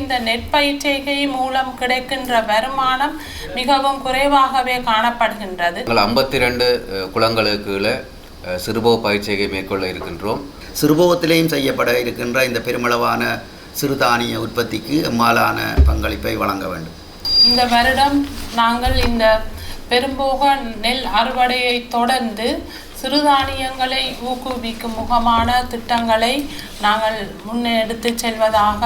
இந்த நெற்பயிற்சிகை மூலம் கிடைக்கின்ற வருமானம் மிகவும் குறைவாகவே காணப்படுகின்றது. ஐம்பத்தி ரெண்டு குளங்களுக்கு சிறுபோ பயிற்சியை மேற்கொள்ள இருக்கின்றோம். சிறுபோகத்திலேயும் செய்யப்பட இருக்கின்ற இந்த பெருமளவான சிறுதானிய உற்பத்திக்கு எம்மாலான பங்களிப்பை வழங்க வேண்டும். இந்த வருடம் நாங்கள் இந்த பெரும்போக நெல் அறுவடையை தொடர்ந்து சிறுதானியங்களை ஊக்குவிக்கும் முகமான திட்டங்களை நாங்கள் முன்னெடுத்து செல்வதாக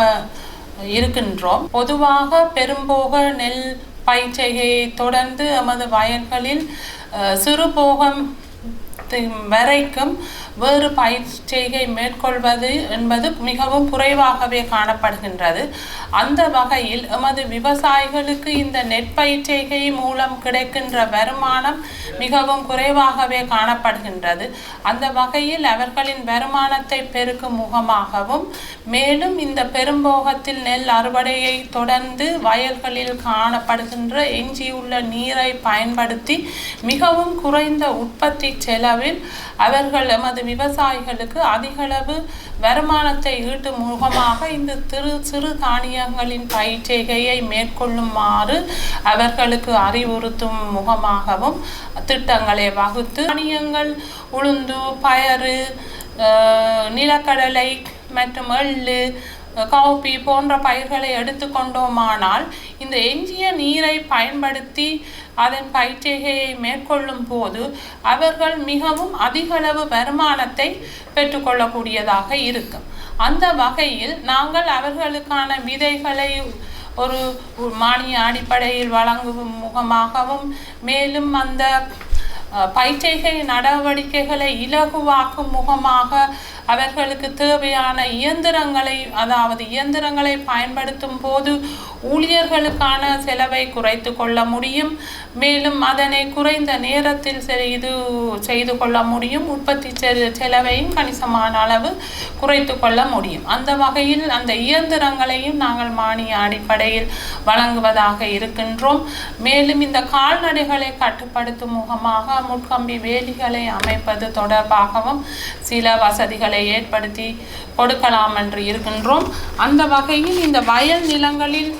இருக்கின்றோம். பொதுவாக பெரும்போக நெல் பயிற்சிகையை தொடர்ந்து எமது வயல்களில் சிறுபோகம் வரைக்கும் வேறு பயிற்சிகை மேற்கொள்வது என்பது மிகவும் குறைவாகவே காணப்படுகின்றது. அந்த வகையில் எமது விவசாயிகளுக்கு இந்த நெற்பயிற்சிகை மூலம் கிடைக்கின்ற வருமானம் மிகவும் குறைவாகவே காணப்படுகின்றது. அந்த வகையில் அவர்களின் வருமானத்தை பெருக்கும் முகமாகவும் மேலும் இந்த பெரும்போகத்தில் நெல் அறுவடையை தொடர்ந்து வயல்களில் காணப்படுகின்ற எஞ்சியுள்ள நீரை பயன்படுத்தி மிகவும் குறைந்த உற்பத்தி செலவில் அவர்கள் எமது விவசாயிகளுக்கு அதிகளவு வருமானத்தை ஈட்டும் முகமாக இந்த திரு சிறு தானியங்களின் பயிற்சிகையை மேற்கொள்ளுமாறு அவர்களுக்கு அறிவுறுத்தும் முகமாகவும் திட்டங்களை வகுத்து தானியங்கள் உளுந்து பயறு நிலக்கடலை மற்றும் எள்ளு காப்பி போன்ற பயிர்களை எடுத்துக்கொண்டோமானால் இந்த எஞ்சிய நீரை பயன்படுத்தி அதன் பயிற்சிகையை மேற்கொள்ளும் போது அவர்கள் மிகவும் அதிகளவு வருமானத்தை பெற்றுக்கொள்ளக்கூடியதாக இருக்கும். அந்த வகையில் நாங்கள் அவர்களுக்கான விதைகளை ஒரு மானிய அடிப்படையில் வழங்கும் முகமாகவும் மேலும் அந்த பயிற்சிகை நடவடிக்கைகளை இலகுவாக்கும் முகமாக அவர்களுக்கு தேவையான இயந்திரங்களை அதாவது இயந்திரங்களை பயன்படுத்தும் போது ஊழியர்களுக்கான செலவை குறைத்து கொள்ள முடியும். மேலும் அதனை குறைந்த நேரத்தில் செய்து செய்து கொள்ள முடியும். உற்பத்தி செ- செலவையும் கணிசமான அளவு குறைத்து கொள்ள முடியும். அந்த வகையில் அந்த இயந்திரங்களையும் நாங்கள் மானிய அடிப்படையில் வழங்குவதாக இருக்கின்றோம். மேலும் இந்த கால்நடைகளை கட்டுப்படுத்தும் முகமாக முட்கம்பி வேலிகளை அமைப்பது தொடர்பாகவும் சில வசதிகளை ஏற்படுத்தி கொடுக்கலாம் என்று இருக்கின்றோம். அந்த வகையில் இந்த வயல் நிலங்களில்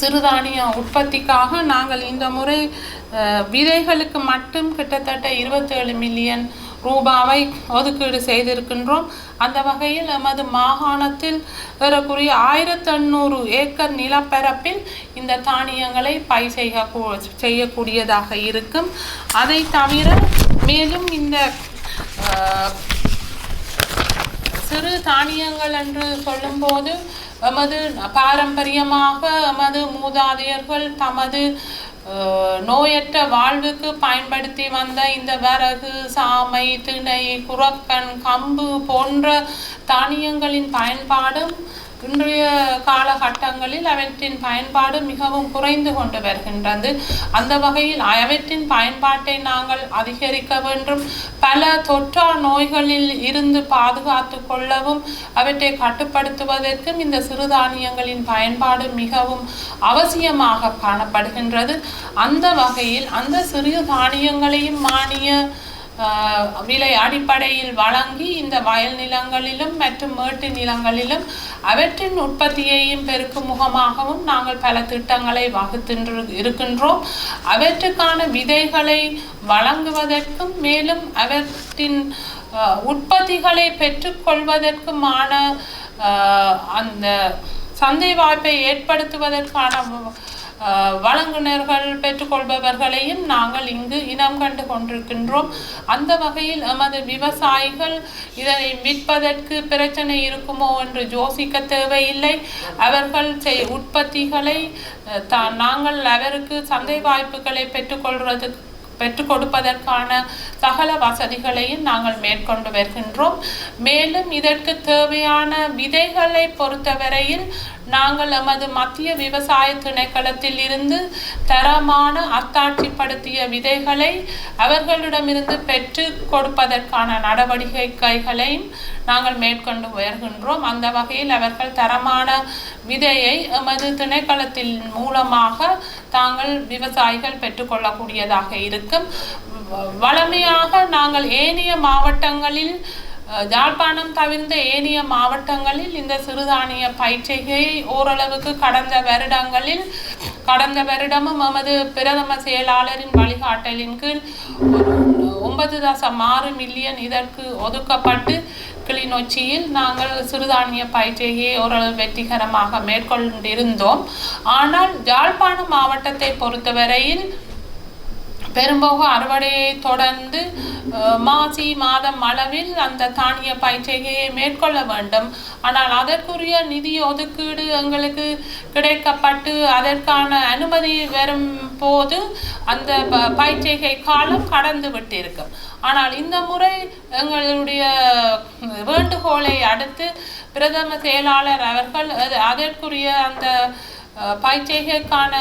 சிறுதானிய உற்பத்திக்காக நாங்கள் இந்த முறை விதைகளுக்கு மட்டும் கிட்டத்தட்ட இருபத்தேழு மில்லியன் ரூபாவை ஒதுக்கீடு செய்திருக்கின்றோம். அந்த வகையில் எமது மாகாணத்தில் ஏறக்குறைய ஆயிரத்தி எண்ணூறு ஏக்கர் நிலப்பரப்பில் இந்த தானியங்களை பயிர் செய்ய செய்யக்கூடியதாக இருக்கும். அதை தவிர மேலும் இந்த சிறு தானியங்கள் என்று சொல்லும்போது எமது பாரம்பரியமாக எமது மூதாதையர்கள் தமது நோயற்ற வாழ்வுக்கு பயன்படுத்தி வந்த இந்த வரகு சாமை திணை குரக்கன் கம்பு போன்ற தானியங்களின் பயன்பாடும் இன்றைய காலகட்டங்களில் அவற்றின் பயன்பாடு மிகவும் குறைந்து கொண்டு வருகின்றது. அந்த வகையில் அவற்றின் பயன்பாட்டை நாங்கள் அதிகரிக்க வேண்டும். பல தொற்றா நோய்களில் இருந்து பாதுகாத்து கொள்ளவும் அவற்றை கட்டுப்படுத்துவதற்கும் இந்த சிறுதானியங்களின் பயன்பாடு மிகவும் அவசியமாக காணப்படுகின்றது. அந்த வகையில் அந்த சிறு தானியங்களையும் மானிய விலை அடிப்படையில் வழங்கி இந்த வயல் நிலங்களிலும் மற்றும் மேட்டு நிலங்களிலும் அவற்றின் உற்பத்தியையும் பெருக்கும் முகமாகவும் நாங்கள் பல திட்டங்களை வகுத்தின்று இருக்கின்றோம். அவற்றுக்கான விதைகளை வழங்குவதற்கும் மேலும் அவற்றின் உற்பத்திகளை பெற்றுக்கொள்வதற்குமான அந்த சந்தை வாய்ப்பை ஏற்படுத்துவதற்கான வழங்குனர்கள் பெற்றுக்கொள்பவர்களையும் நாங்கள் இங்கு இனம் கண்டு கொண்டிருக்கின்றோம். அந்த வகையில் எமது விவசாயிகள் இதனை விற்பதற்கு பிரச்சனை இருக்குமோ என்று யோசிக்க தேவையில்லை. அவர்கள் செய் உற்பத்திகளை தான் நாங்கள் அவருக்கு சந்தை வாய்ப்புகளை பெற்றுக்கொள்வதற்கு பெற்றுக் கொடுப்பதற்கான சகல வசதிகளையும் நாங்கள் மேற்கொண்டு வருகின்றோம். மேலும் இதற்கு தேவையான விதைகளை பொறுத்தவரையில் நாங்கள் எமது மத்திய விவசாய திணைக்களத்தில் இருந்து தரமான அத்தாட்சிப்படுத்திய விதைகளை அவர்களிடமிருந்து பெற்று கொடுப்பதற்கான நடவடிக்கைகளையும் நாங்கள் மேற்கொண்டு உயர்கின்றோம். அந்த வகையில் அவர்கள் தரமான விதையை எமது திணைக்களத்தின் மூலமாக தாங்கள் விவசாயிகள் பெற்றுக்கொள்ளக்கூடியதாக இருக்கும். வ- வளமையாக நாங்கள் ஏனைய மாவட்டங்களில் அஹ், யாழ்ப்பாணம் தவிர்ந்த ஏனைய மாவட்டங்களில் இந்த சிறுதானிய பயிற்சிகை ஓரளவுக்கு கடந்த வருடங்களில் கடந்த வருடமும் எமது பிரதம செயலாளரின் வழிகாட்டலின் கீழ் ஒரு ஒன்பது தசம் ஆறு மில்லியன் இதற்கு ஒதுக்கப்பட்டு கிளிநொச்சியில் நாங்கள் சிறுதானிய பயிற்சியை ஓரளவு வெற்றிகரமாக மேற்கொண்டிருந்தோம். ஆனால் யாழ்ப்பாணம் மாவட்டத்தை பொறுத்தவரையில் பெரும்போக அறுவடையை தொடர்ந்து மாசி மாதம் அளவில் அந்த தானிய பயிற்சிகையை மேற்கொள்ள வேண்டும். ஆனால் அதற்குரிய நிதி ஒதுக்கீடு எங்களுக்கு கிடைக்கப்பட்டு அதற்கான அனுமதி வரும் போது அந்த ப- பயிற்சிகை காலம் கடந்து விட்டிருக்கும். ஆனால் இந்த முறை எங்களுடைய வேண்டுகோளை அடுத்து பிரதம செயலாளர் அவர்கள் அது- அதற்குரிய அந்த பயிற்சிகைக்கான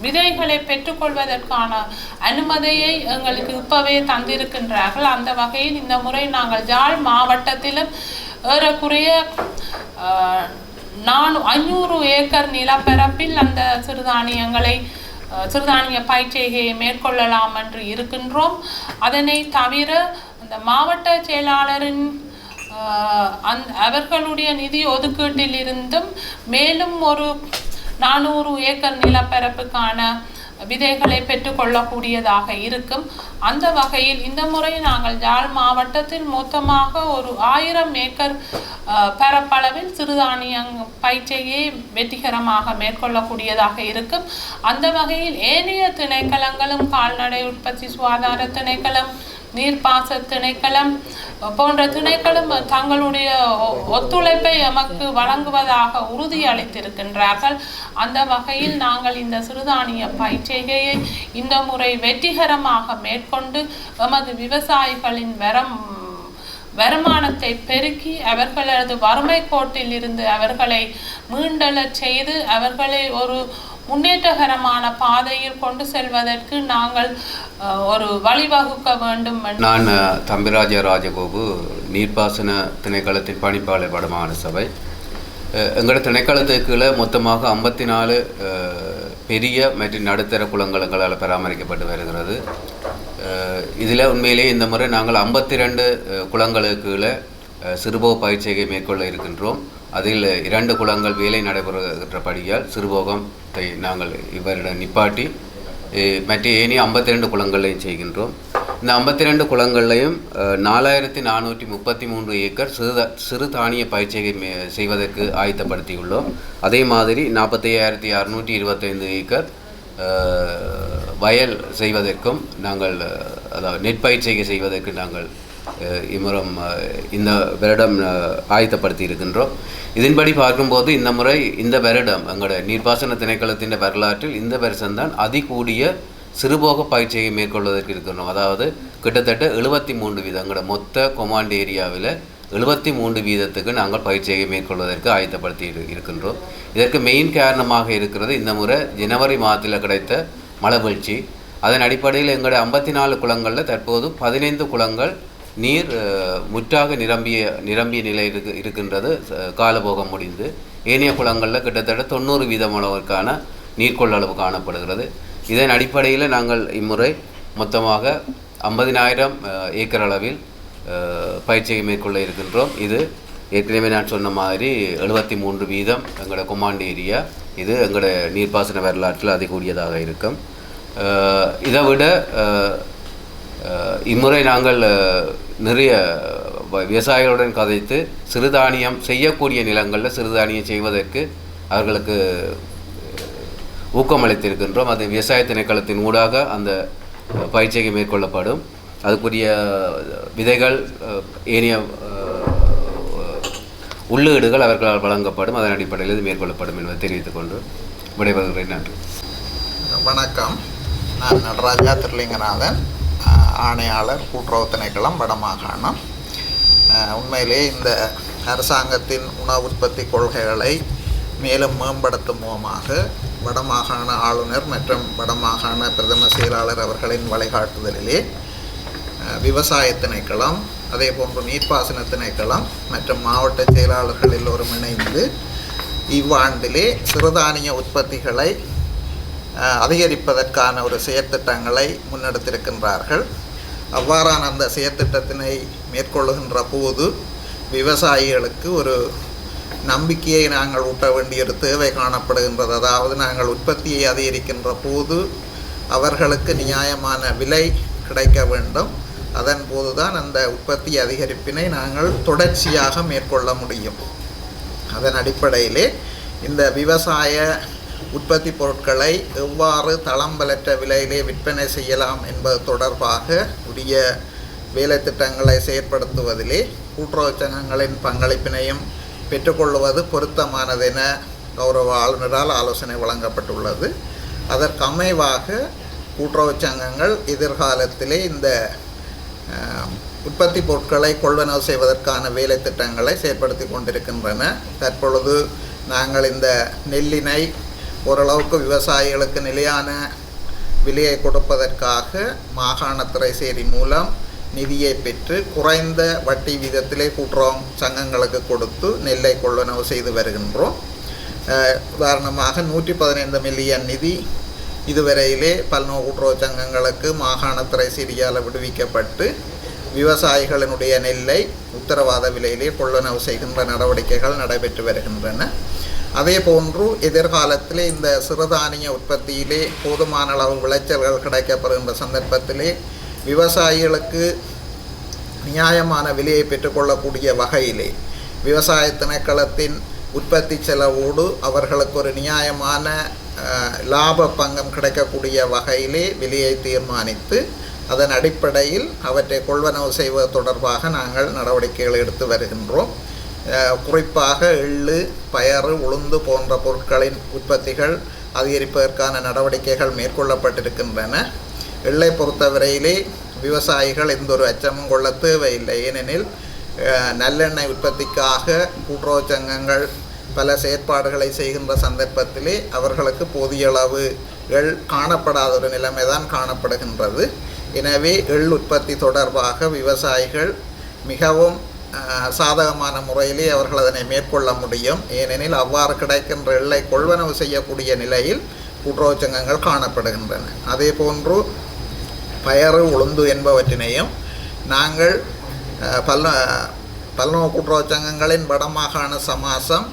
விதைகளை பெற்றுக்கொள்வதற்கான அனுமதியை எங்களுக்கு இப்பவே தந்திருக்கின்றார்கள். அந்த வகையில் இந்த முறை நாங்கள் ஜாழ் மாவட்டத்திலும் ஏறக்குறைய அஹ், நானூ ஐநூறு ஏக்கர் நிலப்பரப்பில் அந்த சிறுதானியங்களை சிறுதானிய பயிற்சிகையை மேற்கொள்ளலாம் என்று இருக்கின்றோம். அதனை தவிர அந்த மாவட்ட செயலாளரின் அந் அவர்களுடைய நிதி ஒதுக்கீட்டில் இருந்தும் மேலும் ஒரு நானூறு ஏக்கர் நிலப்பரப்புக்கான விதைகளை பெற்றுக்கொள்ளக்கூடியதாக இருக்கும். அந்த வகையில் இந்த முறை நாங்கள் யாழ் மாவட்டத்தில் மொத்தமாக ஒரு ஆயிரம் ஏக்கர் ஆஹ், பரப்பளவில் சிறுதானியங் பயிற்சியை வெற்றிகரமாக மேற்கொள்ளக்கூடியதாக இருக்கும். அந்த வகையில் ஏனைய திணைக்களங்களும் கால்நடை உற்பத்தி சுகாதார திணைக்களம் நீர்ப்பாச திணைக்களம் போன்ற திணைக்களும் தங்களுடைய ஒத்துழைப்பை எமக்கு வழங்குவதாக உறுதி அளித்திருக்கின்றார்கள். அந்த வகையில் நாங்கள் இந்த சிறுதானிய பயிற்சிகையை இந்த முறை வெற்றிகரமாக மேற்கொண்டு எமது விவசாயிகளின் வரம் வருமானத்தை பெருக்கி அவர்களது வறுமை கோட்டில் இருந்து அவர்களை மீண்டெழச் செய்து அவர்களை ஒரு முன்னேற்றகரமான பாதையில் கொண்டு செல்வதற்கு நாங்கள் ஒரு வழிவகுக்க வேண்டும் நான் தம்பிராஜ ராஜகோபு நீர்ப்பாசன திணைக்களத்தின் பணிப்பாளர் வடமான சபை. எங்களோட திணைக்களத்துக்குள்ள மொத்தமாக ஐம்பத்தி நாலு பெரிய மற்றும் நடுத்தர குளங்களால் பராமரிக்கப்பட்டு வருகிறது. இதில் உண்மையிலேயே இந்த முறை நாங்கள் ஐம்பத்தி ரெண்டு குளங்களுக்குள்ள சிறுபோ பயிற்சியை மேற்கொள்ள இருக்கின்றோம். அதில் இரண்டு குளங்கள் வேலை நடைபெறுகின்றபடியால் சிறுபோகத்தை நாங்கள் இவரிடம் நிப்பாட்டி மற்ற ஏனைய ஐம்பத்தி ரெண்டு குளங்களையும் செய்கின்றோம். இந்த ஐம்பத்தி ரெண்டு குளங்கள்லையும் நாலாயிரத்தி நானூற்றி முப்பத்தி மூன்று ஏக்கர் சிறு சிறு தானிய பயிற்சியை செய்வதற்கு ஆயத்தப்படுத்தியுள்ளோம். அதே மாதிரி நாற்பத்தி ஐயாயிரத்தி அறுநூற்றி இருபத்தைந்து ஏக்கர் வயல் செய்வதற்கும் நாங்கள் அதாவது நெற்பயிற்சிகை செய்வதற்கு நாங்கள் இம்முறம் இந்த வருடம் ஆயத்தப்படுத்தி இருக்கின்றோம். இதன்படி பார்க்கும்போது இந்த முறை இந்த வருடம் எங்களுடைய நீர்ப்பாசன திணைக்களத்தின் வரலாற்றில் இந்த வருஷம்தான் அதிகூடிய சிறுபோக பயிற்சியை மேற்கொள்வதற்கு இருக்கின்றோம். அதாவது கிட்டத்தட்ட எழுபத்தி மூன்று வீதம் எங்களோட மொத்த கொமாண்ட் ஏரியாவில் எழுபத்தி மூன்று வீதத்துக்கு நாங்கள் பயிற்சியை மேற்கொள்வதற்கு ஆயத்தப்படுத்தி இருக்கின்றோம். இதற்கு மெயின் காரணமாக இருக்கிறது இந்த முறை ஜனவரி மாதத்தில் கிடைத்த மழை வீழ்ச்சி. அதன் அடிப்படையில் எங்களுடைய ஐம்பத்தி நாலு குளங்களில் தற்போது பதினைந்து குளங்கள் நீர் முற்றாக நிரம்பிய நிரம்பிய நிலை இருக்கு இருக்கின்றது. காலபோகம் முடிந்து ஏனைய குளங்களில் கிட்டத்தட்ட தொண்ணூறு வீதம் அளவிற்கான நீர் கொள்ளளவு காணப்படுகிறது. இதன் அடிப்படையில் நாங்கள் இம்முறை மொத்தமாக ஐம்பதினாயிரம் ஏக்கர் அளவில் பயிற்சியை மேற்கொள்ள இருக்கின்றோம். இது ஏற்கனவே நான் சொன்ன மாதிரி எழுபத்தி மூன்று வீதம் எங்களோட கொமாண்ட் ஏரியா இது எங்களோட நீர்ப்பாசன வரலாற்றில் அதிகூடியதாக இருக்கும். இதை விட இம்முறை நாங்கள் நிறைய விவசாயிகளுடன் கதைத்து சிறுதானியம் செய்யக்கூடிய நிலங்களில் சிறுதானியம் செய்வதற்கு அவர்களுக்கு ஊக்கமளித்திருக்கின்றோம். அது விவசாய திணைக்களத்தின் ஊடாக அந்த அஹ், பயிற்சியை மேற்கொள்ளப்படும். அதுக்குரிய விதைகள் ஏனைய உள்ளீடுகள் அவர்களால் வழங்கப்படும். அதன் அடிப்படையில் இது மேற்கொள்ளப்படும் என்பதை தெரிவித்துக் கொண்டு விடைபெறுகிறேன். நன்றி. வணக்கம். நான் நடராஜா திருலிங்கநாதன். ஆணையாளர் கூட்டுறவு திணைக்களம் வடமாகாணம். உண்மையிலே இந்த அரசாங்கத்தின் உணவு உற்பத்தி கொள்கைகளை மேலும் மேம்படுத்தும் மூலமாக வடமாகாண ஆளுநர் மற்றும் வடமாகாண பிரதம செயலாளர் அவர்களின் வழிகாட்டுதலிலே விவசாய திணைக்களம் அதே போன்று நீர்ப்பாசன திணைக்களம் மற்றும் மாவட்ட செயலாளர்கள் எல்லோரும் இணைந்து இவ்வாண்டிலே சிறுதானிய உற்பத்திகளை அதிகரிப்பதற்கான ஒரு செயற்திட்டங்களை முன்னெடுத்திருக்கின்றார்கள். அவ்வாறான அந்த செயற்திட்டத்தினை மேற்கொள்ளுகின்ற போது விவசாயிகளுக்கு ஒரு நம்பிக்கையை நாங்கள் ஊட்ட வேண்டிய ஒரு தேவை காணப்படுகின்றது. அதாவது நாங்கள் உற்பத்தியை அதிகரிக்கின்ற போது அவர்களுக்கு நியாயமான விலை கிடைக்க வேண்டும். அதன் போதுதான் அந்த உற்பத்தி அதிகரிப்பினை நாங்கள் தொடர்ச்சியாக மேற்கொள்ள முடியும். அதன் அடிப்படையிலே இந்த விவசாய உற்பத்தி பொருட்களை எவ்வாறு தளம்பலற்ற விலையிலே விற்பனை செய்யலாம் என்பது தொடர்பாக கூடிய வேலை திட்டங்களை செயற்படுத்துவதிலே கூட்டுறவு சங்கங்களின் பங்களிப்பினையும் பெற்றுக்கொள்வது பொருத்தமானதென கௌரவ ஆளுநரால் ஆலோசனை வழங்கப்பட்டுள்ளது. அதற்கு அமைவாக சங்கங்கள் எதிர்காலத்திலே இந்த உற்பத்தி பொருட்களை கொள்வனவு செய்வதற்கான வேலை திட்டங்களை செயற்படுத்தி கொண்டிருக்கின்றன. தற்பொழுது நாங்கள் இந்த நெல்லினை ஓரளவுக்கு விவசாயிகளுக்கு நிலையான விலையை கொடுப்பதற்காக மாகாணத்துறை சேரி மூலம் நிதியை பெற்று குறைந்த வட்டி வீதத்திலே கூட்டுறவு சங்கங்களுக்கு கொடுத்து நெல்லை கொள்வனவு செய்து வருகின்றோம். உதாரணமாக நூற்றி பதினைந்து மில்லியன் நிதி இதுவரையிலே பல்நோ கூட்டுறவு சங்கங்களுக்கு மாகாணத்துறை சிறியால் விடுவிக்கப்பட்டு விவசாயிகளினுடைய நெல்லை உத்தரவாத விலையிலே கொள்வனவு செய்கின்ற நடவடிக்கைகள் நடைபெற்று வருகின்றன. அதே போன்று எதிர்காலத்திலே இந்த சிறுதானிய உற்பத்தியிலே போதுமான அளவு விளைச்சல்கள் கிடைக்கப்படுகின்ற சந்தர்ப்பத்திலே விவசாயிகளுக்கு நியாயமான விலையை பெற்றுக்கொள்ளக்கூடிய வகையிலே விவசாய திணைக்களத்தின் உற்பத்தி செலவோடு அவர்களுக்கு ஒரு நியாயமான லாப பங்கம் கிடைக்கக்கூடிய வகையிலே விலையை தீர்மானித்து அதன் அடிப்படையில் அவற்றை கொள்வனவு செய்வது தொடர்பாக நாங்கள் நடவடிக்கைகளை எடுத்து வருகின்றோம். குறிப்பாக எள்ளு பயறு உளுந்து போன்ற பொருட்களின் உற்பத்திகள் அதிகரிப்பதற்கான நடவடிக்கைகள் மேற்கொள்ளப்பட்டிருக்கின்றன. எள்ளை பொறுத்தவரையிலே விவசாயிகள் எந்த ஒரு அச்சமும் கொள்ள தேவையில்லை. ஏனெனில் நல்லெண்ணெய் உற்பத்திக்காக கூட்டுறவு சங்கங்கள் பல செயற்பாடுகளை செய்கின்ற சந்தர்ப்பத்திலே அவர்களுக்கு போதிய அளவு எள் காணப்படாத ஒரு நிலைமை தான் காணப்படுகின்றது. எனவே எள் உற்பத்தி தொடர்பாக விவசாயிகள் மிகவும் சாதகமான முறையிலே அவர்கள் அதனை மேற்கொள்ள முடியும். ஏனெனில் அவ்வாறு கிடைக்கின்ற எல்லை கொள்வனவு செய்யக்கூடிய நிலையில் குற்றோச்சங்கங்கள் காணப்படுகின்றன. அதே போன்று பயறு உளுந்து என்பவற்றினையும் நாங்கள் பல்ல பல்நோக்கு குற்றோச்சங்கங்களின் வடமாகாண சமாசம்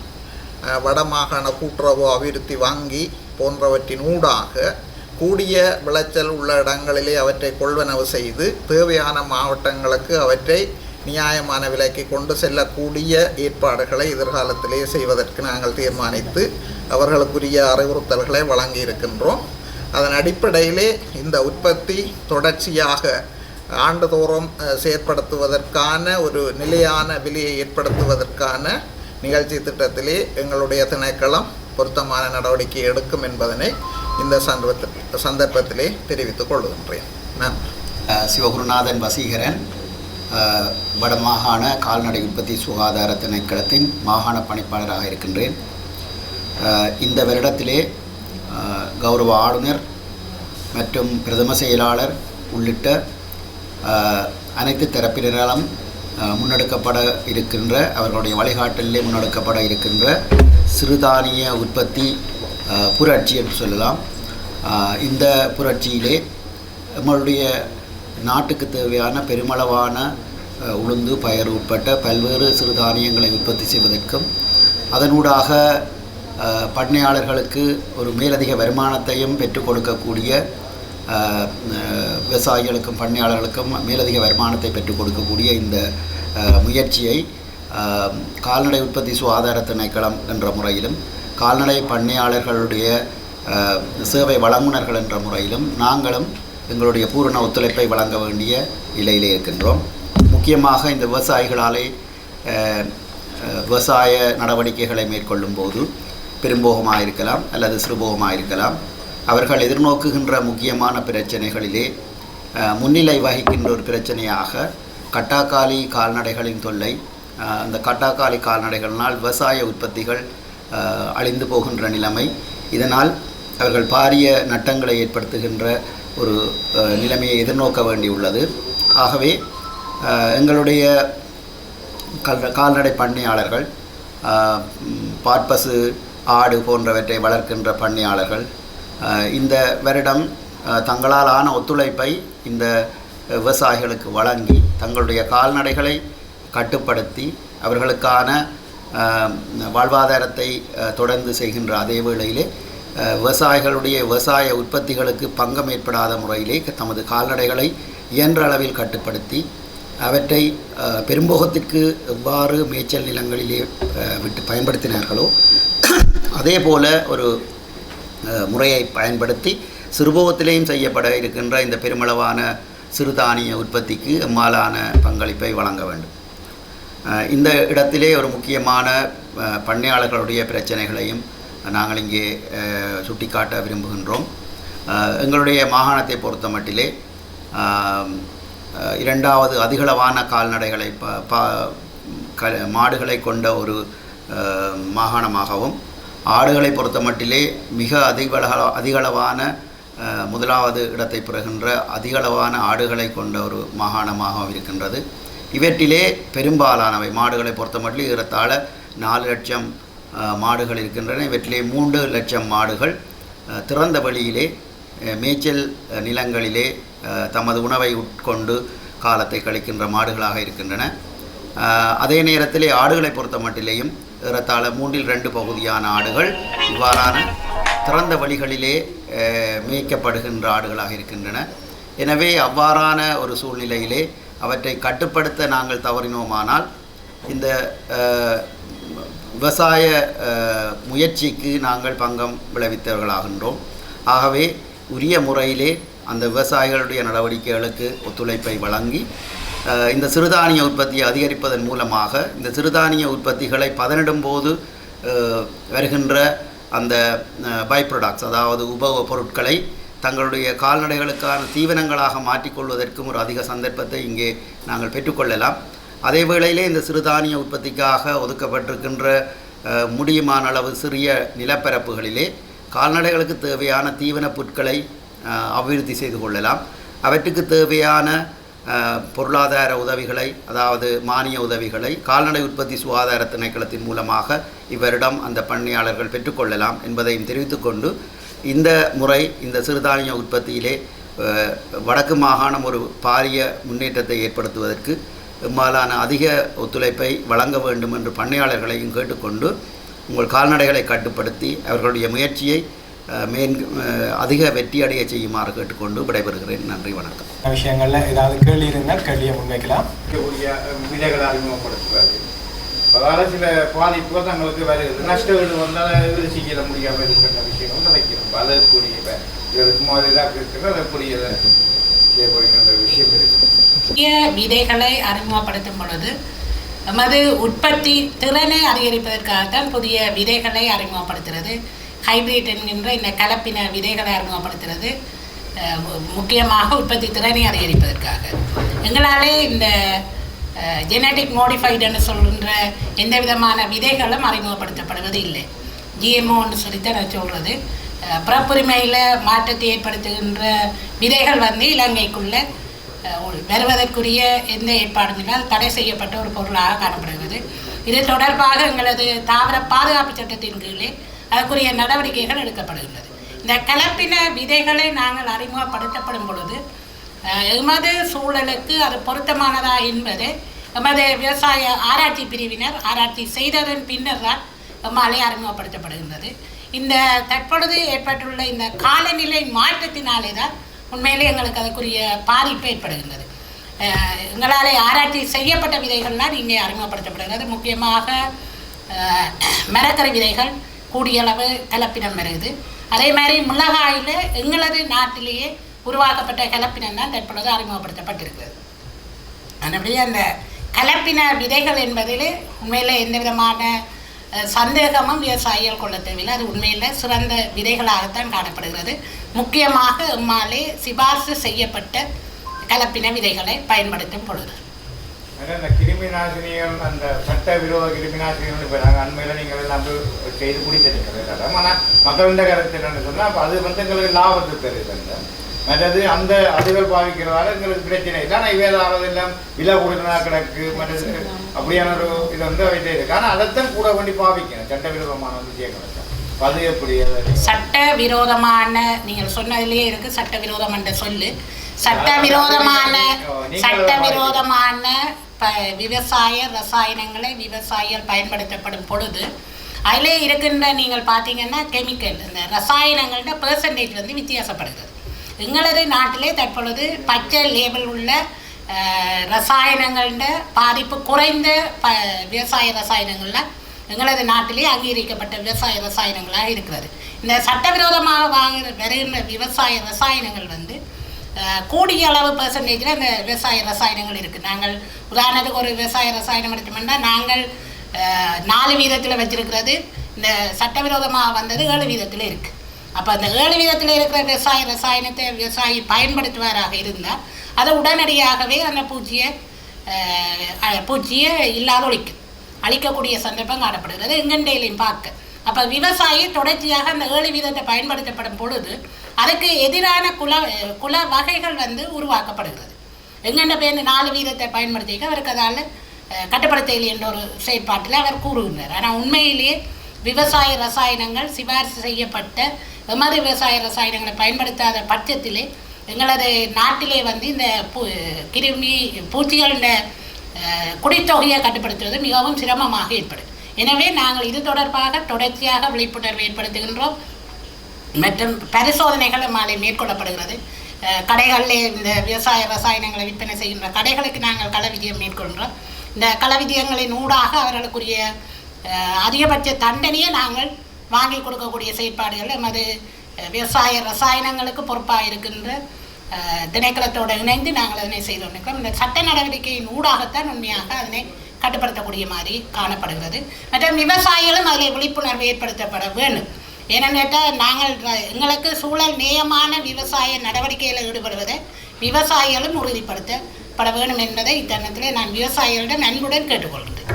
வடமாகாண கூட்டுறவு அபிவிருத்தி வங்கி போன்றவற்றின் ஊடாக கூடிய விளைச்சல் உள்ள இடங்களிலே அவற்றை கொள்வனவு செய்து தேவையான மாவட்டங்களுக்கு அவற்றை நியாயமான விலைக்கு கொண்டு செல்லக்கூடிய ஏற்பாடுகளை எதிர்காலத்திலே செய்வதற்கு நாங்கள் தீர்மானித்து அவர்களுக்குரிய அறிவுறுத்தல்களை வழங்கி இருக்கின்றோம் அதன் அடிப்படையிலே இந்த உற்பத்தி தொடர்ச்சியாக ஆண்டுதோறும் செயற்படுத்துவதற்கான ஒரு நிலையான விலையை ஏற்படுத்துவதற்கான நிகழ்ச்சி திட்டத்திலே எங்களுடைய திணைக்களம் பொருத்தமான நடவடிக்கை எடுக்கும் என்பதனை இந்த சந்தர்ப்பத்தில் சந்தர்ப்பத்திலே தெரிவித்துக் கொள்கின்றேன். நான் சிவகுருநாதன் வசீகரன் வடமாகாண கால்நடை உற்பத்தி சுகாதார திணைக்களத்தின் மாகாண பணிப்பாளராக இருக்கின்றேன். இந்த வருடத்திலே கௌரவ ஆளுநர் மற்றும் பிரதம செயலாளர் உள்ளிட்ட அனைத்து தரப்பினராலும் முன்னெடுக்கப்பட இருக்கின்ற அவர்களுடைய வழிகாட்டலிலே முன்னெடுக்கப்பட இருக்கின்ற சிறுதானிய உற்பத்தி புரட்சி என்று சொல்லலாம். இந்த புரட்சியிலே நம்மளுடைய நாட்டுக்கு தேவையான பெருமளவான உளுந்து பயறு உட்பட்ட பல்வேறு சிறுதானியங்களை உற்பத்தி செய்வதற்கும் அதனூடாக பண்ணையாளர்களுக்கு ஒரு மேலதிக வருமானத்தையும் பெற்றுக் கொடுக்கக்கூடிய விவசாயிகளுக்கும் பண்ணையாளர்களுக்கும் மேலதிக வருமானத்தை பெற்றுக் கொடுக்கக்கூடிய இந்த முயற்சியை கால்நடை உற்பத்தி சுகாதார திணைக்களம் என்ற முறையிலும் கால்நடை பண்ணையாளர்களுடைய சேவை வழங்குனர்கள் என்ற முறையிலும் நாங்களும் எங்களுடைய பூரண ஒத்துழைப்பை வழங்க வேண்டிய நிலையிலே இருக்கின்றோம். முக்கியமாக இந்த விவசாயிகளாலே விவசாய நடவடிக்கைகளை மேற்கொள்ளும் போது பெரும்போகமாக இருக்கலாம் அல்லது சிறுபோகமாக இருக்கலாம். அவர்கள் எதிர்நோக்குகின்ற முக்கியமான பிரச்சனைகளிலே முன்னிலை வகிக்கின்ற ஒரு பிரச்சனையாக கட்டாக்காலி கால்நடைகளின் தொல்லை அந்த கட்டாக்காலி கால்நடைகளினால் விவசாய உற்பத்திகள் அழிந்து போகின்ற நிலைமை. இதனால் அவர்கள் பாரிய நட்டங்களை ஏற்படுத்துகின்ற ஒரு நிலைமையை எதிர்நோக்க வேண்டியுள்ளது. ஆகவே எங்களுடைய கல் கால்நடை பண்ணையாளர்கள் ஆஹ், ஆடு போன்றவற்றை வளர்க்கின்ற பண்ணையாளர்கள் இந்த வருடம் தங்களால் ஆன ஒத்துழைப்பை இந்த விவசாயிகளுக்கு வழங்கி தங்களுடைய கால்நடைகளை கட்டுப்படுத்தி அவர்களுக்கான வாழ்வாதாரத்தை தொடர்ந்து செய்கின்ற அதே வேளையிலே விவசாயிகளுடைய விவசாய உற்பத்திகளுக்கு பங்கம் ஏற்படாத முறையிலே தமது கால்நடைகளை இயன்ற அளவில் கட்டுப்படுத்தி அவற்றை பெரும்போகத்திற்கு எவ்வாறு மேய்ச்சல் நிலங்களிலே விட்டு பயன்படுத்தினார்களோ அதே போல ஒரு முறையை பயன்படுத்தி சிறுபோகத்திலேயும் செய்யப்பட இருக்கின்ற இந்த பெருமளவான சிறுதானிய உற்பத்திக்கு எம்மாலான பங்களிப்பை வழங்க வேண்டும். இந்த இடத்திலே ஒரு முக்கியமான பண்ணையாளர்களுடைய பிரச்சனைகளையும் நாங்கள் இங்கே சுட்டிக்காட்ட விரும்புகின்றோம். எங்களுடைய மாகாணத்தை பொறுத்த மட்டிலே இரண்டாவது அதிகளவான கால்நடைகளை ப ப க மாடுகளை கொண்ட ஒரு மாகாணமாகவும் ஆடுகளை பொறுத்த மட்டிலே மிக அதிகள அதிகளவான முதலாவது இடத்தை பெறுகின்ற அதிகளவான ஆடுகளை கொண்ட ஒரு மாகாணமாகவும் இருக்கின்றது. இவற்றிலே பெரும்பாலானவை மாடுகளை பொறுத்த மட்டிலே ஏறத்தாழ நாலு லட்சம் மாடுகள் இருக்கின்றன. இவற்றிலே மூன்று லட்சம் மாடுகள் திறந்த வழியிலே மேய்ச்சல் நிலங்களிலே தமது உணவை உட்கொண்டு காலத்தை கழிக்கின்ற மாடுகளாக இருக்கின்றன. அதே நேரத்திலே ஆடுகளை பொறுத்த மட்டிலேயும் ஏறத்தாழ மூன்றில் ரெண்டு பகுதியான ஆடுகள் இவ்வாறான திறந்த வழிகளிலே மேய்க்கப்படுகின்ற ஆடுகளாக இருக்கின்றன. எனவே அவ்வாறான ஒரு சூழ்நிலையிலே அவற்றை கட்டுப்படுத்த நாங்கள் தவறினோமானால் இந்த விவசாய முயற்சிக்கு நாங்கள் பங்கம் விளைவித்தவர்களாகின்றோம். ஆகவே உரிய முறையிலே அந்த விவசாயிகளுடைய நடவடிக்கைகளுக்கு ஒத்துழைப்பை வழங்கி இந்த சிறுதானிய உற்பத்தியை அதிகரிப்பதன் மூலமாக இந்த சிறுதானிய உற்பத்திகளை பதனிடும்போது வருகின்ற அந்த பை ப்ராடக்ட்ஸ் அதாவது உப பொருட்களை தங்களுடைய கால்நடைகளுக்கான தீவனங்களாக மாற்றிக்கொள்வதற்கும் ஒரு அதிக சந்தர்ப்பத்தை இங்கே நாங்கள் பெற்றுக்கொள்ளலாம். அதே வேளையிலே இந்த சிறுதானிய உற்பத்திக்காக ஒதுக்கப்பட்டிருக்கின்ற முடியுமான அளவு சிறிய நிலப்பரப்புகளிலே கால்நடைகளுக்கு தேவையான தீவன பொருட்களை அபிவிருத்தி செய்து கொள்ளலாம். அவற்றுக்கு தேவையான பொருளாதார உதவிகளை அதாவது மானிய உதவிகளை கால்நடை உற்பத்தி சுகாதார திணைக்களத்தின் மூலமாக இவரிடம் அந்த பண்ணையாளர்கள் பெற்றுக்கொள்ளலாம் என்பதையும் தெரிவித்துக்கொண்டு இந்த முறை இந்த சிறுதானிய உற்பத்தியிலே வடக்கு மாகாணம் ஒரு பாரிய முன்னேற்றத்தை ஏற்படுத்துவதற்கு எம்மாலான அதிக ஒத்துழைப்பை வழங்க வேண்டும் என்று பண்ணையாளர்களையும் கேட்டுக்கொண்டு உங்கள் கால்நடைகளை கட்டுப்படுத்தி அவர்களுடைய முயற்சியை மேன் அதிக வெற்றியடைய செய்யுமாறு கேட்டுக்கொண்டு விடைபெறுகிறேன். நன்றி வணக்கம். விஷயங்கள்ல ஏதாவது கேள்வி இருந்தால் கேள்வியை முன்வைக்கலாம். விதைகளை அறிமுகப்படுத்துவது அதால சில பாதிப்புகள் தங்களுக்கு வருகிறது நஷ்டங்கள் வந்தால் இது செய்ய முடியாமல் இருக்கின்ற விஷயங்கள் நினைக்கிறோம் அதற்குரிய இதில் சும்மா இதாக இருக்கிறது அதற்குரிய செய்யப்படுகின்ற விஷயம் முக்கிய புதிய விதைகளை அறிமுகப்படுத்தும் பொழுது நமது உற்பத்தி திறனை அதிகரிப்பதற்காகத்தான் புதிய விதைகளை அறிமுகப்படுத்துகிறது ஹைபிரிட் என்கின்ற இந்த கலப்பின விதைகளை அறிமுகப்படுத்துகிறது முக்கியமாக உற்பத்தி திறனை அதிகரிப்பதற்காக. எங்களாலே இந்த ஜெனட்டிக் மோடிஃபைடுன்னு சொல்கின்ற எந்த விதமான விதைகளும் அறிமுகப்படுத்தப்படுவது இல்லை. ஜிஎம்ஓன்னு சொல்லித்தான் நான் சொல்கிறது பிறப்புரிமையில் மாற்றத்தை ஏற்படுத்துகின்ற விதைகள் வந்து இலங்கைக்குள்ளே வருவதற்குரிய எந்த ஏற்பாடுமில்லாமல் தடை செய்யப்பட்ட ஒரு பொருளாக காணப்படுகிறது. இது தொடர்பாக எங்களது தாவர பாதுகாப்பு சட்டத்தின் கீழே அதற்குரிய நடவடிக்கைகள் எடுக்கப்படுகின்றது. இந்த கலப்பின விதைகளை நாங்கள் அறிமுகப்படுத்தப்படும் பொழுது எமது சூழலுக்கு அது பொருத்தமானதா என்பது எமது விவசாய ஆராய்ச்சி பிரிவினர் ஆராய்ச்சி செய்ததன் பின்னர் தான் எம்மாலே அறிமுகப்படுத்தப்படுகின்றது. இந்த தற்பொழுது ஏற்பட்டுள்ள இந்த காலநிலை மாற்றத்தினாலே தான் உண்மையிலே எங்களுக்கு அதுக்குரிய பாதிப்பு ஏற்படுகின்றது. எங்களால் ஆராய்ச்சி செய்யப்பட்ட விதைகள்னால் இங்கே அறிமுகப்படுத்தப்படுகிறது. முக்கியமாக மரக்கரை விதைகள் கூடியளவு கலப்பினம் வருது. அதே மாதிரி மிளகாயில் எங்களது நாட்டிலேயே உருவாக்கப்பட்ட கலப்பினம் தான் தற்பொழுது அறிமுகப்படுத்தப்பட்டிருக்கிறது. அதனுடைய அந்த கலப்பின விதைகள் என்பதில் உண்மையில் எந்த விதமான சந்தேகமும் விவசாயிகள் கொள்ள தேவையில்லை அது உண்மையில் சிறந்த விதைகளாகத்தான் காணப்படுகிறது. முக்கியமாக எம்மாலே சிபார்சு செய்யப்பட்ட கலப்பின விதைகளை பயன்படுத்தும் பொழுது. அந்த கிருமி நாசினிகள் அந்த சட்ட விரோத கிருமி நாசினிகள் இப்போ நாங்கள் அண்மையில் நீங்கள் எல்லாம் செய்து முடித்திருக்கிறது ஆனால் மக்களின் கருத்து என்னென்னு சொன்னால் அது வந்து எங்களுக்கு லாபத்தை தருது அந்த மற்றது அந்த அதுகள் பாவிக்கிறதால எங்களுக்கு பிரச்சனை இல்லை. ஆனால் இவையாவது எல்லாம் விலை கொடுக்கறதா கிடக்கு மற்றது அப்படியான ஒரு இது வந்து அவைத்தே இருக்கு. ஆனால் அதைத்தான் கூட வேண்டி பாவிக்கணும். சட்ட விரோதமான விஷயங்களை அது எப்படி? சட்ட விரோதமான நீங்கள் சொன்னதிலேயே இருக்குது சட்ட விரோதம் என்ற சொல்லு. சட்டவிரோதமான நீங்கள் சட்டவிரோதமான ப- விவசாய ரசாயனங்களை விவசாயிகள் பயன்படுத்தப்படும் பொழுது அதிலே இருக்கின்ற நீங்கள் பார்த்தீங்கன்னா கெமிக்கல் இந்த ரசாயனங்களோட பெர்சன்டேஜ் வந்து வித்தியாசப்படுகிறது. எங்களது நாட்டிலே தற்பொழுது பச்சை லேபிள் உள்ள அஹ், பாதிப்பு குறைந்த ப விவசாய ரசாயனங்களில் எங்களது நாட்டிலே அங்கீகரிக்கப்பட்ட விவசாய ரசாயனங்களாக இருக்கிறது. இந்த சட்டவிரோதமாக வாங்குற வருகின்ற விவசாய ரசாயனங்கள் வந்து கூடிய அளவு பெர்சன்டேஜில் அந்த விவசாய ரசாயனங்கள் இருக்குது நாங்கள் உதாரணத்துக்கு ஒரு விவசாய ரசாயனம் எடுத்தோம்னா நாங்கள் நாலு வீதத்தில் வச்சிருக்கிறது. இந்த சட்டவிரோதமாக வந்தது ஏழு வீதத்தில் இருக்குது அப்போ அந்த ஏழு வீதத்தில் இருக்கிற விவசாய ரசாயனத்தை விவசாயி பயன்படுத்துவாராக இருந்தால் அதை உடனடியாகவே அந்த பூச்சியை பூச்சியை இல்லாத ஒழிக்கும் அழிக்கக்கூடிய சந்தர்ப்பம் காணப்படுகிறது. எங்கண்டையிலையும் பார்க்க. அப்போ விவசாயி தொடர்ச்சியாக அந்த ஏழு வீதத்தை பயன்படுத்தப்படும் பொழுது அதுக்கு எதிரான குல குல வகைகள் வந்து உருவாக்கப்படுகிறது. எங்கென்ன பேர் நாலு வீதத்தை பயன்படுத்திக்க அவருக்கு அதால் கட்டுப்படுத்தல் என்ற ஒரு செயற்பாட்டில் அவர் கூறுகின்றார். ஆனால் உண்மையிலேயே விவசாய ரசாயனங்கள் சிபாரிசு செய்யப்பட்ட எமது விவசாய ரசாயனங்களை பயன்படுத்தாத பட்சத்திலே எங்களது நாட்டிலே வந்து இந்த பூ கிருமி பூச்சிகளின் குடித்தொகையை கட்டுப்படுத்துவது மிகவும் சிரமமாக ஏற்படும் எனவே நாங்கள் இது தொடர்பாக தொடர்ச்சியாக விழிப்புணர்வு ஏற்படுத்துகின்றோம். மற்றும் பரிசோதனைகள் மாலை மேற்கொள்ளப்படுகிறது. கடைகளில் கடைகளிலே இந்த விவசாய ரசாயனங்களை விற்பனை செய்கின்ற கடைகளுக்கு நாங்கள் களவிதியம் மேற்கொள்கிறோம். இந்த களவிதியங்களின் ஊடாக அவர்களுக்குரிய அதிகபட்ச தண்டனையை நாங்கள் வாங்கி கொடுக்கக்கூடிய செயற்பாடுகள் எமது விவசாய ரசாயனங்களுக்கு பொறுப்பாக இருக்கின்ற திணைக்களத்தோடு இணைந்து நாங்கள் அதனை செய்து கொண்டிருக்கிறோம். இந்த சட்ட நடவடிக்கையின் ஊடாகத்தான் உண்மையாக அதனை கட்டுப்படுத்தக்கூடிய மாதிரி காணப்படுகிறது. மற்றும் விவசாயிகளும் அதில் விழிப்புணர்வு ஏற்படுத்தப்பட வேண்டும். ஏன்னு கேட்டால் நாங்கள் எங்களுக்கு சூழல் நேயமான விவசாய நடவடிக்கையில் ஈடுபடுவதை விவசாயிகளும் உறுதிப்படுத்தப்பட வேண்டும் என்பதை இத்தருணத்திலே நான் விவசாயிகளிடம் அன்புடன் கேட்டுக்கொள்கிறேன்.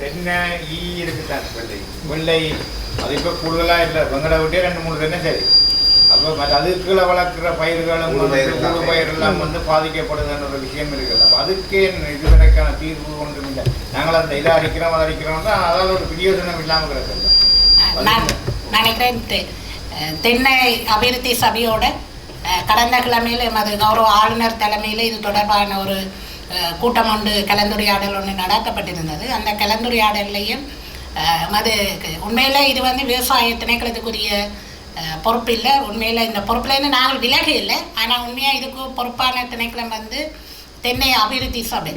தென்னை ஈ இருக்குதான் வெள்ளை. வெள்ளை அது இப்போ கூடுதலாக இல்லை. வெங்கடை விட்டே ரெண்டு மூணு தென்னை சரி. அப்போ மற்ற அதுக்குள்ள வளர்க்குற பயிர்களும் ஊடு பயிர் வந்து எல்லாம் ஊடு பயிர் எல்லாம் வந்து பாதிக்கப்படுதுன்ற ஒரு விஷயம் இருக்குது அப்போ அதுக்கே இதுவரைக்கான தீர்வு ஒன்றும் இல்லை. நாங்கள் அந்த இதை அடிக்கிறோம் அதை அடிக்கிறோம் தான் அதால் ஒரு பிரயோஜனம் இல்லாமல் கிடக்குது. நான் நினைக்கிறேன் தென்னை அபிவிருத்தி சபையோட அஹ், கடந்த கிழமையில் எமது கௌரவ ஆளுநர் தலைமையில் இது தொடர்பான ஒரு கூட்டம் ஒன்று கலந்துரையாடல் ஒன்று நடத்தப்பட்டிருந்தது. அந்த கலந்துரையாடல்லையும் அது உண்மையில் இது வந்து விவசாய திணைக்களத்துக்குரிய பொறுப்பு இல்லை. உண்மையில் இந்த பொறுப்புலேருந்து நாங்கள் விலகி இல்லை. ஆனால் உண்மையாக இதுக்கு பொறுப்பான திணைக்களம் வந்து தென்னை அபிவிருத்தி சபை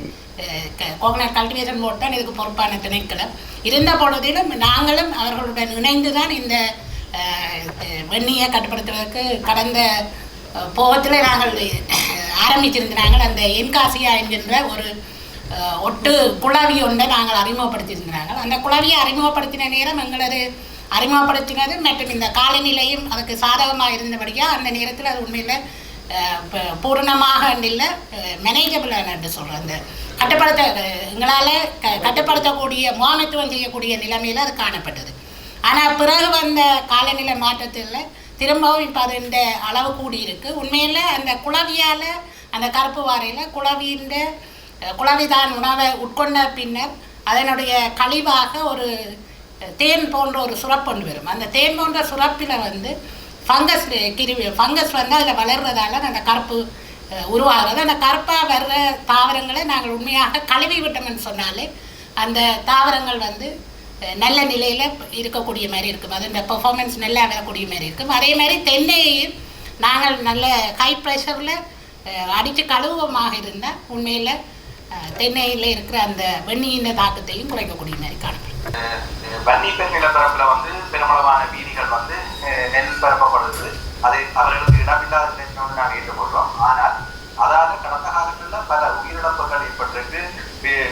கோகனர் கல்டிவேஷன் போர்ட் தான் இதுக்கு பொறுப்பான திணைக்களம். இருந்த பொழுதிலும் நாங்களும் அவர்களுடன் இணைந்து தான் இந்த வெண்ணியை கட்டுப்படுத்துவதற்கு கடந்த போகத்தில் நாங்கள் ஆரம்பிச்சிருந்தாங்க அந்த என்காசியா என்கின்ற ஒரு ஒட்டு குழவி ஒன்றை நாங்கள் அறிமுகப்படுத்தியிருந்தாங்க அந்த குழவியை அறிமுகப்படுத்தின நேரம் எங்களது அறிமுகப்படுத்தினது மற்றும் இந்த காலநிலையும் அதுக்கு சாதகமாக இருந்தபடியாக அந்த நேரத்தில் அது உண்மையில் ப- பூரணமாக இல்லை மேனேஜபிள் என்று சொல்கிறேன் அந்த கட்டுப்படுத்த எங்களால் க கட்டுப்படுத்தக்கூடிய முகாமைத்துவம் செய்யக்கூடிய நிலைமையில் அது காணப்பட்டது. ஆனால் பிறகு வந்த காலநிலை மாற்றத்தில் திரும்பவும் இப்போ அது இந்த அளவு கூடியிருக்கு உண்மையில் அந்த குளவியால் அந்த கருப்பு வாரையில் குளவியின் குளவிதான் உணவை உட்கொண்ட பின்னர் அதனுடைய கழிவாக ஒரு தேன் போன்ற ஒரு சுரப்பு ஒன்று வரும். அந்த தேன் போன்ற சுரப்பில் வந்து ஃபங்கஸ் கிருவி ஃபங்கஸ் வந்து அதில் வளர்றதால அந்த கருப்பு உருவாகிறது. அந்த கருப்பாக வர்ற தாவரங்களை நாங்கள் உண்மையாக கழுவி விட்டோம்னு சொன்னாலே அந்த தாவரங்கள் வந்து நல்ல நிலையில் இருக்கக்கூடிய மாதிரி இருக்கும் அது இந்த பெர்ஃபார்மன்ஸ் நல்லா வரக்கூடிய மாதிரி இருக்கும் அதே மாதிரி தென்னையையும் நாங்கள் நல்ல ஹை ப்ரெஷரில் அடித்து கழுவமாக இருந்தால் உண்மையில் தென்னையில் இருக்கிற அந்த வெண்ணியின் தாக்கத்தையும் குறைக்கக்கூடிய மாதிரி காணப்படும். வன்னிப்பெண் நிலப்பரப்புல வந்து பெருமளவான வீதிகள் வந்து நெல் பரப்பப்படுது. அது அவர்களுக்கு இடமில்லாத பிரச்சனை நாங்கள் ஏற்றுக்கொள்றோம். ஆனால் அதாவது கடந்த காலங்களில் பல உயிரிழப்புகள் ஏற்பட்டிருக்கு.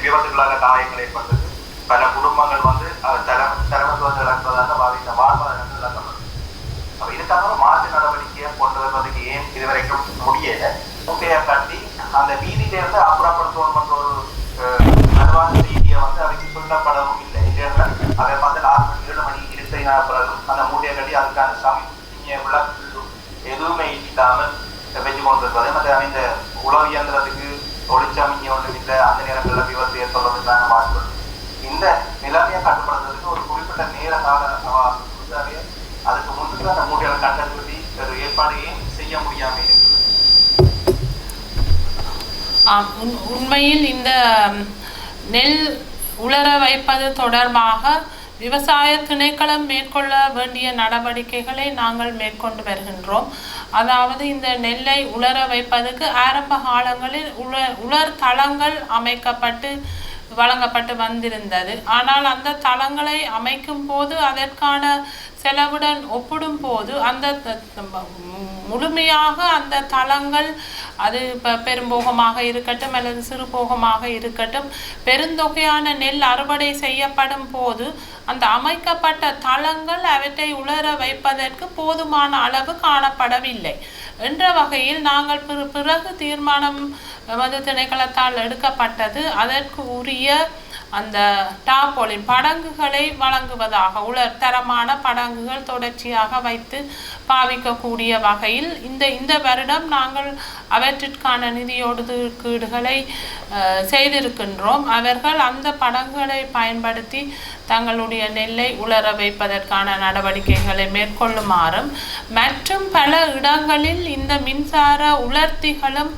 விபத்துகளாக காயங்கள் ஏற்பட்டிருக்கு. பல குடும்பங்கள் வந்து அஹ், தர தரமத்துவத்தை இழப்பதாக பாதித்த வாழ்வாதாரங்கள் இழக்கப்பட்டது அப்ப இதுக்காக மாற்று நடவடிக்கையை கொண்டு வருவதற்கு ஏன் இதுவரைக்கும் முடியல? முட்டையை கட்டி அந்த வீதியில இருந்து அப்புறப்படுத்தணும் என்ற ஒரு அஹ், அனுவாத செய்தியை வந்து அவைக்கு சொல்லப்படவும் இல்லை. இல்லைன்னா அதை பார்த்து ஆறு மணி ஏழு மணி இருக்கையினா பிறகு அந்த மூட்டையை கட்டி அதுக்கான சமீப விளக்கு எதுவுமே இல்லாமல் பெஞ்சு கொண்டு இருப்பது மற்ற இந்த உழவு இயந்திரத்துக்கு ஒளிச்சமிங்க ஒன்றும் இல்லை. அந்த நேரங்களில் விபத்து ஏற்படுவதற்கான வாய்ப்பு இந்த நிலைமையை கட்டுப்படுத்துறதுக்கு ஒரு குறிப்பிட்ட நேர கால அவகாசம் கொடுத்தாவே அதுக்கு முன்னுக்கு அந்த மூட்டைகளை கண்டறிவதி ஒரு ஏற்பாடு ஏன் செய்ய முடியாம இருக்கு ஆம், உண்- உண்மையில் இந்த நெல் உலர வைப்பது தொடர்பாக விவசாய திணைக்களம் மேற்கொள்ள வேண்டிய நடவடிக்கைகளை நாங்கள் மேற்கொண்டு வருகின்றோம். அதாவது இந்த நெல்லை உலர வைப்பதற்கு ஆரம்ப காலங்களில் உல உலர் தளங்கள் அமைக்கப்பட்டு வழங்கப்பட்டு வந்திருந்தது. ஆனால் அந்த தளங்களை அமைக்கும் போது அதற்கான செலவுடன் ஒப்பிடும் போது அந்த த- முழுமையாக அந்த தளங்கள் அது இப்போ பெரும்போகமாக இருக்கட்டும் அல்லது சிறு போகமாக இருக்கட்டும் பெருந்தொகையான நெல் அறுவடை செய்யப்படும் போது அந்த அமைக்கப்பட்ட தளங்கள் அவற்றை உலர வைப்பதற்கு போதுமான அளவு காணப்படவில்லை. என்ற வகையில் நாங்கள் பிற- பிறகு தீர்மானம் மது திணைக்களத்தால் எடுக்கப்பட்டது. அதற்கு உரிய அந்த டாபோலின் படங்குகளை வழங்குவதாக உலர் தரமான படங்குகள் தொடர்ச்சியாக வைத்து பாவிக்கக்கூடிய வகையில் இந்த இந்த வருடம் நாங்கள் அவற்றிற்கான நிதியொதுக்கீடுகளை அஹ், செய்திருக்கின்றோம். அவர்கள் அந்த படங்களை பயன்படுத்தி தங்களுடைய நெல்லை உலர வைப்பதற்கான நடவடிக்கைகளை மேற்கொள்ளுமாறும் மற்றும் பல இடங்களில் இந்த மின்சார உலர்த்திகளும்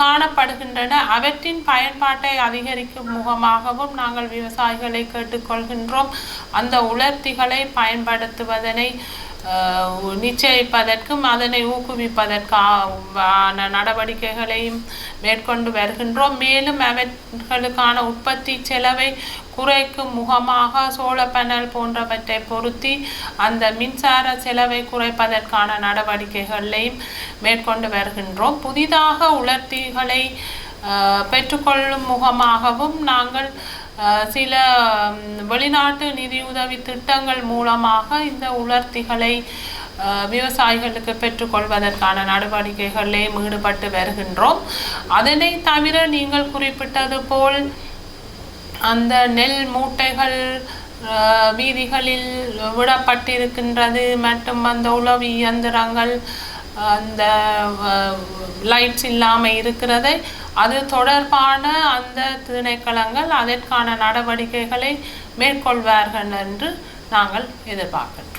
காணப்படுகின்றன. அவற்றின் பயன்பாட்டை அதிகரிக்கும் முகமாகவும் நாங்கள் விவசாயிகளை கேட்டுக்கொள்கின்றோம். அந்த உலர்த்திகளை பயன்படுத்துவதனை நிச்சயிப்பதற்கும் அதனை ஊக்குவிப்பதற்கான நடவடிக்கைகளையும் மேற்கொண்டு வருகின்றோம். மேலும் அவர்களுக்கான உற்பத்தி செலவை குறைக்கும் முகமாக சோள பேனல் போன்றவற்றை பொருத்தி அந்த மின்சார செலவை குறைப்பதற்கான நடவடிக்கைகளையும் மேற்கொண்டு வருகின்றோம். புதிதாக உலர்த்திகளை பெற்றுக்கொள்ளும் முகமாகவும் நாங்கள் சில வெளிநாட்டு நிதியுதவி திட்டங்கள் மூலமாக இந்த உலர்த்திகளை அஹ், விவசாயிகளுக்கு பெற்றுக்கொள்வதற்கான நடவடிக்கைகளிலும் ஈடுபட்டு வருகின்றோம். அதனை தவிர நீங்கள் குறிப்பிட்டது போல் அந்த நெல் மூட்டைகள் அஹ், வீதிகளில் விடப்பட்டிருக்கின்றது மற்றும் அந்த உளவு இயந்திரங்கள் அந்த லைட்ஸ் இல்லாமல் இருக்கிறதை அது தொடர்பான அந்த திணைக்களங்கள் அதற்கான நடவடிக்கைகளை மேற்கொள்வார்கள் என்று நாங்கள் எதிர்பார்க்கிறோம்.